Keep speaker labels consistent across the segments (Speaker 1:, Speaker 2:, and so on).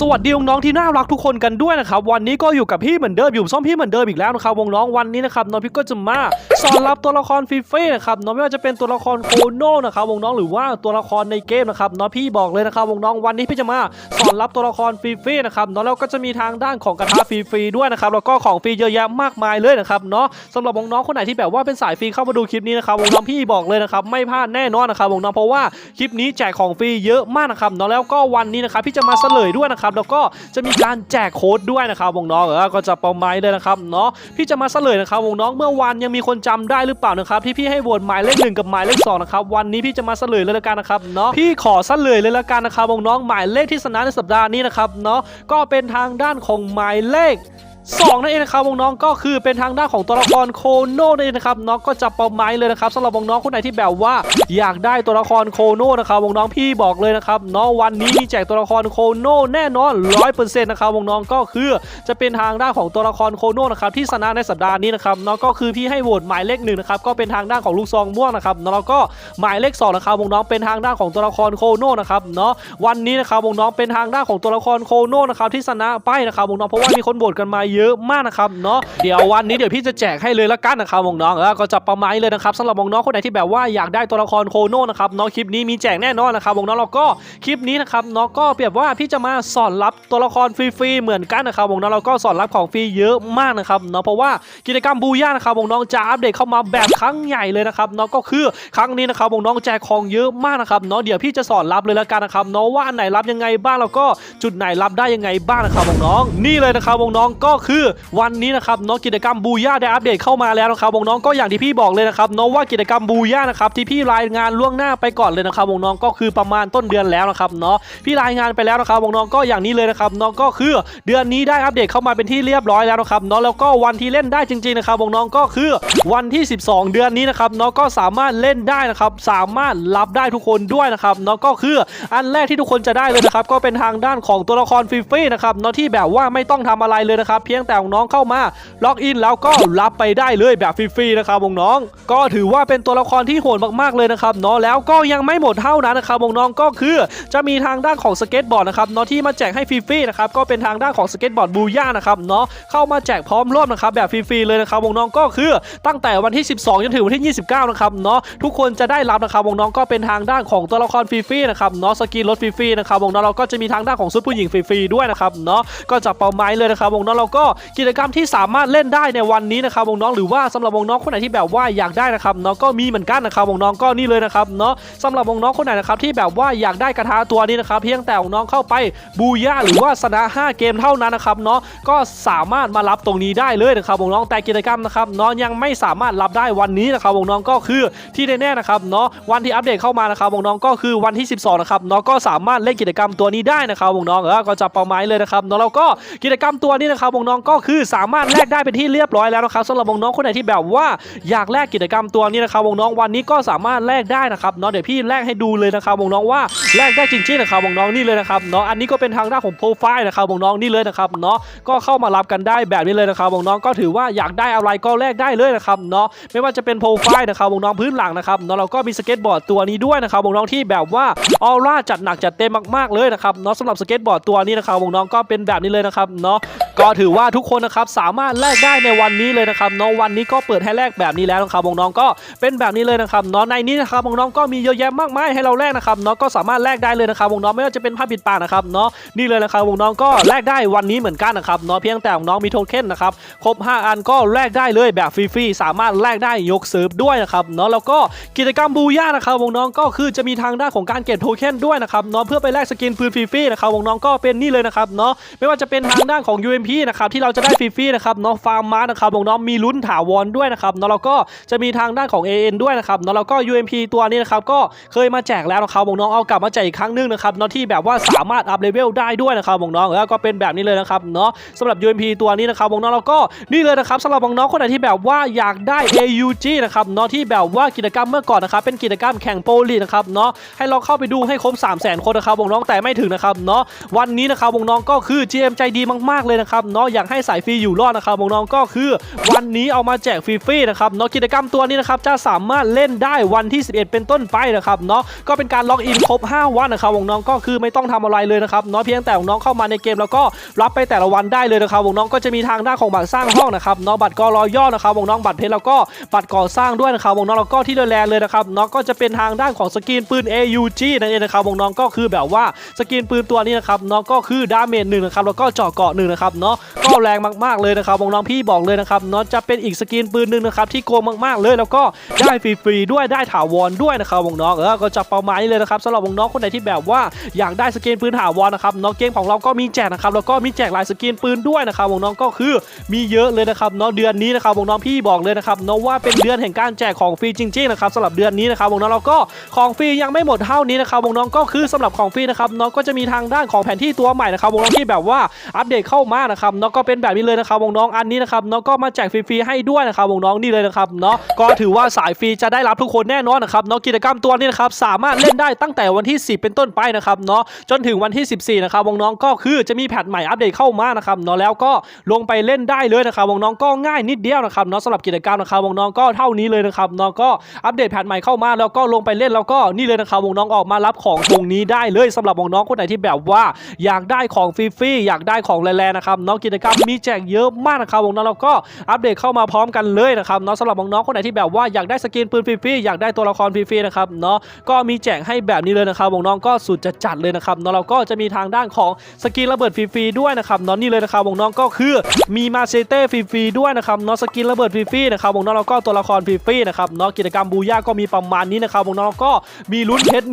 Speaker 1: สวัสดีน้องๆที่น่ารักทุกคนกันด้วยนะครับวันนี้ก็อยู่กับพี่เหมือนเดิมอยู่ซ่อมพี่เหมือนเดิมอีกแล้วนะครับวงน้องวันนี้นะครับน้องพี่ก็จะมาสอนรับตัวละครฟรีเฟ่นะครับน้องไม่ว่าจะเป็นตัวละครโคโน่นะครับวงน้องหรือว่าตัวละครในเกมนะครับน้องพี่บอกเลยนะครับวงน้องวันนี้พี่จะมาสอนรับตัวละครฟรีเฟ่นะครับน้องแล้วก็จะมีทางด้านของกระทะฟรีๆด้วยนะครับแล้วก็ของฟรีเยอะแยะมากมายเลยนะครับเนาะสำหรับวงน้องคนไหนที่แบบว่าเป็นสายฟรีเข้ามาดูคลิปนี้นะครับวงน้องพี่บอกเลยนะครับไม่พลาดแน่นอนนะครับวงน้องเพราะว่าคลิปนี้แจกของฟรีเยอะมากนะครับเนาะแล้วก็วันนี้นะครับพี่จะมาเฉลยด้วยนะครับแล้วก็จะมีการแจกโค้ดด้วยนะครับวงน้องเออก็จะปอมไม้เลยนะครับเนาะพี่จะมาเฉลยนะครับวงน้องเมื่อวันยังมีคนจำได้หรือเปล่านะครับที่พี่ให้โหวตหมายเลขหนึ่งกับหมายเลขสองนะครับวันนี้พี่จะมาเฉลยเลยละกันนะครับเนาะพี่ขอเฉลยเลยละกันนะครับวงน้องหมายเลขที่ชนะในสัปดาห์นี้นะครับเนาะก็เป็นทางด้านของหมายเลข สองนั่นเองนะครับวงน้องก็คือเป็นทางด้านของตัวละครโคโน่นั่นเองนะครับน้องก็จับเป้าไม้เลยนะครับสำหรับวงน้องคนไหนที่แบบว่า อยากได้ตัวละครโคโน่นะครับวงน้องพี่บอกเลยนะครับเนาะวันนี้มีแจกตัวละครโคโน่แน่นอนร้อยเปอร์เซ็นต์นะครับวงน้องก็คือจะเป็นทางด้านของตัวละครโคโน่นะครับที่ชนะในสัปดาห์นี้นะครับเนาะก็คือพี่ให้โหวตหมายเลขหนึ่งนะครับก็เป็นทางด้านของลูกซองม่วงนะครับเนาะแล้วก็หมายเลขสองนะครับวงน้องเป็นทางด้านของตัวละครโคโน่นะครับเนาะวันนี้นะครับวงน้องเป็นทางด้านของตัวละครโคโน่นะครับที่ชนะไปนะครับวงน้องเพราะว่ามีคนโหวตกันมาเยอะมากนะครับเนาะเดี๋ยววันนี้เดี๋ยวพี่จะแจกให้เลยละกันนะครับน้องๆเออก็จะประมาณนี้เลยนะครับสำหรับน้องๆคนไหนที่แบบว่าอยากได้ตัวละครโคโน่นะครับเนาะคลิปนี้มีแจกแน่นอนนะครับน้องๆแล้วก็คลิปนี้นะครับเนาะก็เปรียบว่าพี่จะมาสอนรับตัวละครฟรีๆเหมือนกันนะครับน้องๆเราก็สอนรับของฟรีเยอะมากนะครับเนาะเพราะว่ากิจกรรมบูย่านะครับน้องๆจะอัปเดตเข้ามาแบบครั้งใหญ่เลยนะครับเนาะก็คือครั้งนี้นะครับน้องแจกของเยอะมากนะครับเนาะเดี๋ยวพี่จะสอนรับเลยละกันนะครับเนาะว่าอันไหนรับยังไงบ้างแล้วก็จุดไหนรับได้ยังไงบ้างนะครับน้องนี่เลยนะครับน้องก็คือวันนี้นะครับเนาะกิจกรรมบูย่าได้อัปเดตเข้ามาแล้วนะครับวงน้องก็อย่างที่พี่บอกเลยนะครับเนาะว่ากิจกรรมบูย่านะครับที่พี่รายงานล่วงหน้าไปก่อนเลยนะครับวงน้องก็คือประมาณต้นเดือนแล้วนะครับเนาะพี่รายงานไปแล้วนะครับวงน้องก็อย่างนี้เลยนะครับน้องก็คือเดือนนี้ได้อัปเดตเข้ามาเป็นที่เรียบร้อยแล้วนะครับเนาะแล้วก็วันที่เล่นได้จริงๆนะครับวงน้องก็คือวันที่ 12 เดือนนี้นะครับเนาะก็สามารถเล่นได้นะครับสามารถรับได้ทุกคนด้วยนะครับเนาะก็คืออันแรกที่ทุกคนจะได้เลยนะครับก็เป็นทางด้านของตัวละครฟรีๆนะครับเนาะที่แบบว่าไม่ต้องทำอะไรเลยนะครับเพียงแต่น้องเข้ามาล็อกอินแล้วก็รับไปได้เลยแบบฟรีๆนะครับวงน้อง ก็ถือว่าเป็นตัวละครที่โหดมากๆเลยนะครับเนาะแล้วก็ยังไม่หมดเท่านั้นนะครับวงน้องก็คือจะมีทางด้านของสเก็ตบอร์ดนะครับเนาะที่มาแจกให้ฟรีๆนะครับก็เป็นทางด้านของสเก็ตบอร์ดบูย่านะครับเนาะเข้ามาแจกพร้อมร่วมนะครับแบบฟรีๆเลยนะครับวงน้องก็คือตั้งแต่วันที่ 12 จนถึงวันที่ 29 นะครับเนาะทุกคนจะได้รับนะครับวงน้องก็เป็นทางด้านของตัวละครฟรีๆนะครับเนาะสกินรถฟรีๆนะครับวงน้องเราก็จะมีทางด้านของซุปผู้หญิงฟรีๆด้วยนะครับเนาะก็จับเป้าไม้เลยนะครับวงน้องเราก็กิจกรรมที่สามารถเล่นได้ในวันนี้นะครับวงน้องหรือว่าสำหรับวงน้องคนไหนที่แบบว่าอยากได้นะครับเนาะก็มีเหมือนกันนะครับวงน้องก็นี่เลยนะครับเนาะสำหรับวงน้องคนไหนนะครับที่แบบว่าอยากได้กระทะตัวนี้นะครับเพียงแต่วงน้องเข้าไปบูย่าหรือว่าชนะ 5 เกมเท่านั้นนะครับเนาะก็สามารถมารับตรงนี้ได้เลยนะครับวงน้องแต่กิจกรรมนะครับเนาะยังไม่สามารถรับได้วันนี้นะครับวงน้องก็คือที่แน่ๆนะครับเนาะวันที่อัปเดตเข้ามานะครับวงน้องก็คือวันที่ 12นะครับเนาะก็สามารถเล่นกิจกรรมตัวนี้ได้นะครับวงน้องเออก็จะเป้าหมายเลยนะครับเนาะแล้วก็กิจกรรมตัวนี้นะครับวงน้องก็คือสามารถแลกได้เป็นที่เรียบร้อยแล้วนะครับสำหรับวงน้องคนไหนที่แบบว่าอยากแลกกิจกรรมตัวนี้นะครับวงน้องวันนี้ก็สามารถแลกได้นะครับเนาะเดี๋ยวพี่แลกให้ดูเลยนะครับวงน้องว่าแลกได้จริงๆนะครับวงน้องนี่เลยนะครับเนาะอันนี้ก็เป็นทางด้านของโปรไฟล์นะครับวงน้องนี่เลยนะครับเนาะก็เข้ามารับกันได้แบบนี้เลยนะครับวงน้องก็ถือว่าอยากได้อะไรก็แลกได้เลยนะครับเนาะไม่ว่าจะเป็นโปรไฟล์นะครับวงน้องพื้นหลังนะครับเนาะเราก็มีสเก็ตบอร์ดตัวนี้ด้วยนะครับวงน้องที่แบบว่าออร่าจัดหนักจัดเต็มมากๆเลยนะครับเนาะสำหรับสเก็ตบอร์ดตัวนี้นะครับวงน้องก็เป็นแบบนี้เลยนะครับเนาะ ก็ถือว่าทุกคนนะครับสามารถแลกได้ในวันนี้เลยนะครับเนาะวันนี้ก็เปิดให้แลกแบบนี้แล้วนะครับวงน้องก็เป็นแบบนี้เลยนะครับเนาะในนี้นะครับวงน้องก็มีเยอะแยะมากมายให้เราแลกนะครับเนาะก็สามารถแลกได้เลยนะครับวงน้องไม่ว่าจะเป็นผ้าปิดปากนะครับเนาะนี่เลยนะครับวงน้องก็แลกได้วันนี้เหมือนกันนะครับเนาะเพียงแต่วงน้องมีโทเค็นนะครับครบ 5 อันก็แลกได้เลยแบบฟรีๆสามารถแลกได้ยกเซิร์ฟด้วยนะครับเนาะแล้วก็กิจกรรมบูย่านะครับวงน้องก็คือจะมีทางด้านของการเก็บโทเค็นด้วยนะครับเนาะเพื่อไปแลกสกินปืนฟรีๆนะครับน้องก็เป็นนี่เลยนะครับเนาะไม่ว่าจะเป็นทางด้านของ UMP นะครับที่เราจะได้ฟรีๆนะครับเนาะฟาร์มมานะครับวงน้องมีลุ้นถาวรด้วยนะครับเนาะแล้วก็จะมีทางด้านของ AN ด้วยนะครับเนาะแล้วก็ UMP ตัวนี้นะครับก็เคยมาแจกแล้วนะครับวงน้องเอากลับมาแจกอีกครั้งหนึงนะครับเนาะที่แบบว่าสามารถอัพเลเวลได้ด้วยนะครับวงน้องแล้วก็เป็นแบบนี้เลยนะครับเนาะสำหรับ UMP ตัวนี้นะครับวงน้องแล้วก็นี่เลยนะครับสำหรับวงน้องคนไหนที่แบบว่าอยากได้ AUG นะครับเนาะที่แบบว่ากิจกรรมเมื่อก่อนนะครับเป็นกิจกรรมแข่งโปลีนะครับเนาะให้เราเข้าไปดูให้ครบ 3 0 0 0 0 0 คนนะครับน้องแต่ไม่ถึงนะครับเนาะวันนี้นะครับน้องก็คือ GM ใจดีมากๆเลยนะครับนะครับเนาะอยากให้สายฟรีอยู่รอดนะครับน้องๆก็คือ วันนี้เอามาแจกฟรีๆนะครับเนาะกิจกรรมตัวนี้นะครับจะสามารถเล่นได้วันที่ 11 เป็นต้นไปนะครับเนาะก็เป็นการล็อกอินครบ 5 วันนะครับน้องก็คือไม่ต้องทำอะไรเลยนะครับเนาะเพียงแต่น้องเข้ามาในเกมแล้วก็รับไปแต่ละวันได้เลยนะครับน้องก็จะมีทางด้านของบัตรสร้างห้องนะครับเนาะบัตรกอรอย่อนะครับน้องบัตรเพชรแล้วก็บัตรก่อสร้างด้วยนะครับน้องแล้วก็ที่แรงๆเลยนะครับเนาะก็จะเป็นทางด้านของสกินปืน AUG นั่นเองนะครับน้องก็คือแบบว่าสกินปืนตัวนี้นะครับเนาะก็คือดาเมจหนึ่งนะครับแล้วก็เจาะเกาะหนึ่งนะครับเนาะก็แรงมากๆเลยนะครับน้องๆพี่บอกเลยนะครับเนาะจะเป็นอีกสกินปืนหนึ่งนะครับที่โกงมากๆเลยแล้วก็ได้ฟรีๆด้วยได้ถาวรด้วยนะครับวงน้องเออก็จะประมาณนี้เลยนะครับสำหรับวงน้องคนไหนที่แบบว่าอยากได้สกินปืนถาวรนะครับเนาะเกมของเราก็มีแจกนะครับแล้วก็มีแจกลายสกินปืนด้วยนะครับวงน้องก็คือมีเยอะเลยนะครับเนาะเดือนนี้นะครับวงน้องพี่บอกเลยนะครับเนาะว่าเป็นเดือนแห่งการแจกของฟรีจริงๆนะครับสำหรับเดือนนี้นะครับวงน้องๆแล้วก็ของฟรียังไม่หมดเท่านี้นะครับวงน้องก็คือสำหรับของฟรีนะครับเนาะก็จะมีทางด้านของแผนที่ตัวใหม่นะครับน้องที่แบบว่าอัปเดตเข้ามานะครับเนาะก็เป็นแบบนี้เลยนะครับวงน้องอันนี้นะครับเนาะก็มาแจกฟรีๆให้ด้วยนะครับวงน้องนี่เลยนะครับเนาะก็ถือว่าสายฟรีจะได้รับทุกคนแน่นอนนะครับเนาะกิจกรรมตัวนี้นะครับสามารถเล่นได้ตั้งแต่วันที่ 10 เป็นต้นไปนะครับเนาะจนถึงวันที่ 14 นะครับวงน้องก็คือจะมีแพทใหม่อัปเดตเข้ามานะครับเนาะแล้วก็ลงไปเล่นได้เลยนะครับวงน้องก็ง่ายนิดเดียวนะครับเนาะสำหรับกิจกรรมนะครับวงน้องก็เท่านี้เลยนะครับเนาะก็อัปเดตแพทใหม่เข้ามาแล้วก็ลงไปเล่นแล้วก็นี่เลยนะครับวงน้องออกมารับของตรงนี้ได้เลยสำหรับน้องคนไหนที่แบบว่า อยากได้ของฟรีๆอยากได้ของแรงๆนะครับเนาะกิจกรรมมีแจกเยอะมากนะครับวงน้องๆแล้วก็อัปเดตเข้ามาพร้อมกันเลยนะครับเนาะสำหรับน้องๆคนไหนที่แบบว่าอยากได้สกินปืนฟรีๆอยากได้ตัวละครฟรีๆนะครับเนาะก็มีแจกให้แบบนี้เลยนะครับวงน้องก็สุดจะจัดเลยนะครับเนาะเราก็จะมีทางด้านของสกินระเบิดฟรีๆด้วยนะครับเนาะนี่เลยนะครับวงน้องก็คือมีมาเชเต้ฟรีๆด้วยนะครับเนาะสกินระเบิดฟรีๆนะครับวงน้องๆแล้วก็ตัวละครฟรีๆนะครับเนาะกิจกรรมบูย่าก็มีประมาณนี้นะครับวงน้องก็มีลุ้นเพชร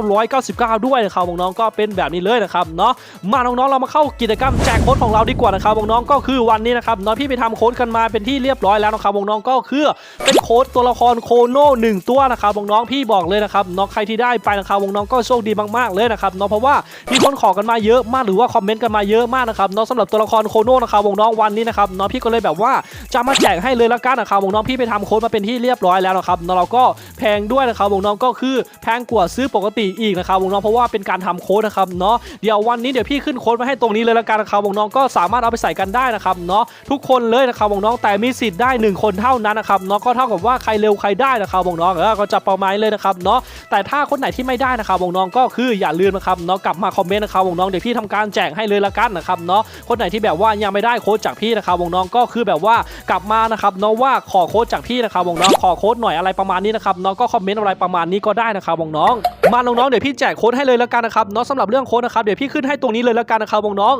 Speaker 1: 19,999 ด้วยนะครับน้องก็เป็นแบบนี้เลยนะครับเนาะมาน้องๆเรามาเข้ากิจกรรมแจจกโค้ดของเราดีกว่านะครับน้องก็คือวันนี้นะครับเนาะพี่ไปทำโค้ดกันมาเป็นที่เรียบร้อยแล้วนะครับน้องก็คือเป็นโค้ดตัวละครโคโน่หนึ่งตัวนะครับน้องพี่บอกเลยนะครับเนาะใครที่ได้ไปนะครับน้องก็โชคดีมากๆเลยนะครับเนาะเพราะว่ามีคนขอกันมาเยอะมากหรือว่าคอมเมนต์กันมาเยอะมากนะครับเนาะสำหรับตัวละครโคโน่นะครับน้องวันนี้นะครับเนาะพี่ก็เลยแบบว่าจะมาแจกให้เลยละกันนะครับน้องพี่ไปทำโค้ดมาเป็นที่เรียบร้อยแล้วนะครับเนาะเราก็แพงด้วยนะครับน้องก็คือแพงกว่าซื้อปกติอีกนะครับน้องเพราะว่าเป็นการทำโค้ดนะครับเนาะเดี๋ยววันนี้เดี๋ยวพี่ขึ้นโค้ดมาให้ตรงนี้เลยละกันนะครับน้องก็สามารถเอาไปใส่กันได้นะครับเนาะทุกคนเลยนะครับวงน้องแต่มีสิทธิ์ได้หนึ่งคนเท่านั้นนะครับเนาะก็เท่ากับว่าใครเร็วใครได้นะครับวงน้องก็จะประมาณเลยนะครับเนาะแต่ถ้าคนไหนที่ไม่ได้นะครับวงน้องก็คืออย่าลืมนะครับเนาะกลับมาคอมเมนต์นะครับวงน้องเดี๋ยวพี่ทำการแจกให้เลยละกันนะครับเนาะคนไหนที่แบบว่ายังไม่ได้โค้ดจากพี่นะครับวงน้องก็คือแบบว่ากลับมานะครับเนาะว่าขอโค้ดจากพี่นะครับวงน้องขอโค้ดหน่อยอะไรประมาณนี้นะครับเนาะก็คอมเมนต์อะไรประมาณนี้ก็ได้นะครับน้องมาน้องๆเดี๋ยวพี่แจกโค้ดให้เลยละกันนะครับเนาะสำหรับเรื่องโค้ดนะครับเดี๋ยวพี่ขึ้นให้ตรงนี้เลยละกันนะครับน้อง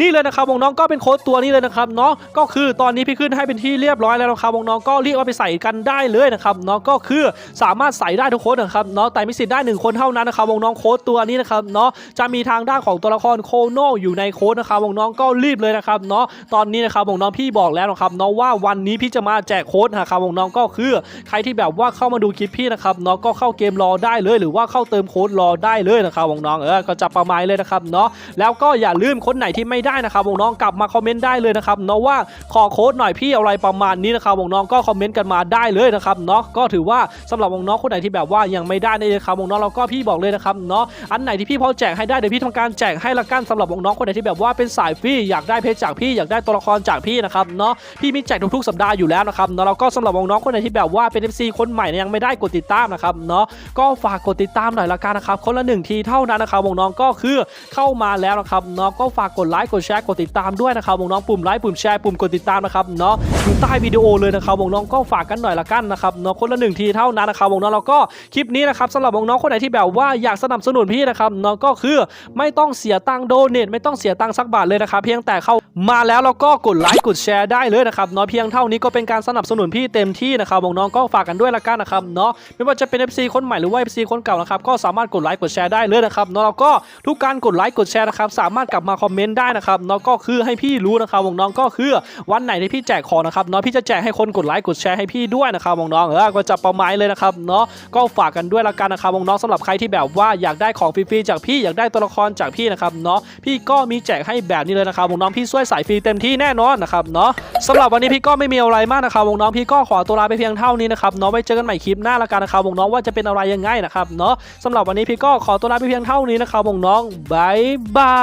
Speaker 1: นี่เลยนะครับวงน้องก็เป็นโค้ดตัวนี้เลยนะครับเนาะก็คือตอนนี้พี่ขึ้นให้เป็นที่เรียบร้อยแล้วนะครับวงน้องก็เรีบเอาไปใส่กันได้เลยนะครับเนาะก็คือสามารถใส่ได้ทุกคนนะครับเนาะแต่มีสิทธิ์ได้หนึ่งคนเท่านั้นนะครับวงน้องโค้ดตัวนี้นะครับเนาะจะมีทางด้านของตัวละครโคโนอยู่ในโค้ดนะครับวงน้องก็รีบเลยนะครับเนาะตอนนี้นะครับวงน้องพี่บอกแล้วนะครับเนาะว่าวันนี้พี่จะมาแจกโค้ดนะครับวงน้องก็คือใครที่แบบว่าเข้ามาดูคลิปพี่นะครับเนาะก็เข้าเกมรอได้เลย หรือว่าเข้าเติมโค้ดรอได้เลยนะครับวงน้องเออก็จะประมาณเลยนะครับเนาะแล้วก็อย่าลืมคนไหนที่ไม่ได้นะครับวงน้องกลับมาคอมเมนต์ได้เลยนะครับเนาะว่าขอโค้ดหน่อยพี่อะไรประมาณนี้นะครับวงน้องก็คอมเมนต์กันมาได้เลยนะครับเนาะก็ถือว่าสำหรับวงน้องคนไหนที่แบบว่ายังไม่ได้เนยนะครับวงน้องเราก็พี่บอกเลยนะครับเนาะอันไหนที่พี่พอแจกให้ได้เดี๋ยวพี่ทำการแจกให้ละกันสำหรับวงน้องคนไหนที่แบบว่าเป็นสายฟรีอยากได้เพจจากพี่อยากได้ตัวละครจากพี่นะครับเนาะพี่มีแจกทุกๆสัปดาห์อยู่แล้วนะครับเนาะแล้วก็สำหรับวงน้องคนไหนที่แบบว่าเป็น FC คนใหม่ยยังไม่ได้กดติดตามนะครับเนาะก็ฝากกดติดตามหน่อยละกันนะครับคนละหนึ่งทีเท่านั้นนะครับวงน้องก็คือเข้ามาแล้วนะครับเนาะก็ฝากกดไลค์กดแชร์กดติดตามด้วยนะครับวงน้องปุ่มไลค์ปุ่มแชร์ปุ่มกดติดตามนะครับเนาะอยู่ใต้วิดีโอเลยนะครับวงน้องก็ฝากกันหน่อยละกันนะครับเนาะคนละหนึ่งทีเท่านั้นนะครับวงน้องแล้วก็คลิปนี้นะครับสำหรับวงน้องคนไหนที่แบบว่าอยากสนับสนุนพี่นะครับเนาะก็คือไม่ต้องเสียตังค์โดเนทไม่ต้องเสียตังค์สักบาทเลยนะครับเพียงแต่เข้ามาแล้วเราก็กดไลค์กดแชร์ได้เลยนะครับเนาะเพียงเท่านี้ก็เป็นการสนับสนุนพี่เต็มที่นะครับวงน้องก็ฝากกันด้วยละกันนะครับเนาะไม่ว่าจะเป็น FC คนใหม่หรือว่า FC คนเก่านะครับก็สามารถกดไลค์กดแชร์ได้เลยนะครับเนาะแล้วก็ทุกการกดไลค์กดแชร์นะครับสามารถกลับมาคอมเมนต์ได้นะครับเนาะก็คือให้พี่รู้นะครับวงน้องก็คือวันไหนที่พี่แจกของนะครับเนาะพี่จะแจกให้คนกดไลค์กดแชร์ให้พี่ด้วยนะครับวงน้องเออก็จะประมาณเลยนะครับเนาะก็ฝากกันด้วยละกันนะครับวงน้องสำหรับใครที่แบบว่าอยากได้ของฟรีๆจากพี่อยากได้ตัวละครจากพี่นะครับเนาะพี่ก็มีแจกให้แบบนี้เลยนะครับวงน้องพี่ช่วยสายฟรีเต็มที่แน่นอนนะครับเนาะสำหรับวันนี้พี่ก็ไม่มีอะไรมากนะครับวงน้องพี่ก็ขอตัวลาไปเพียงเท่านี้นะครับเนาะไว้เจอกันใหม่คลิปหน้าละกันนะครับวงน้องว่าจะเป็นอะไรยังไงนะครับเนาะสำหรับวันนี้พี่ก็ขอตัวลาไปเพียงเท่านี้นะครับวงน้องบายบา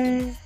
Speaker 1: ย 짤.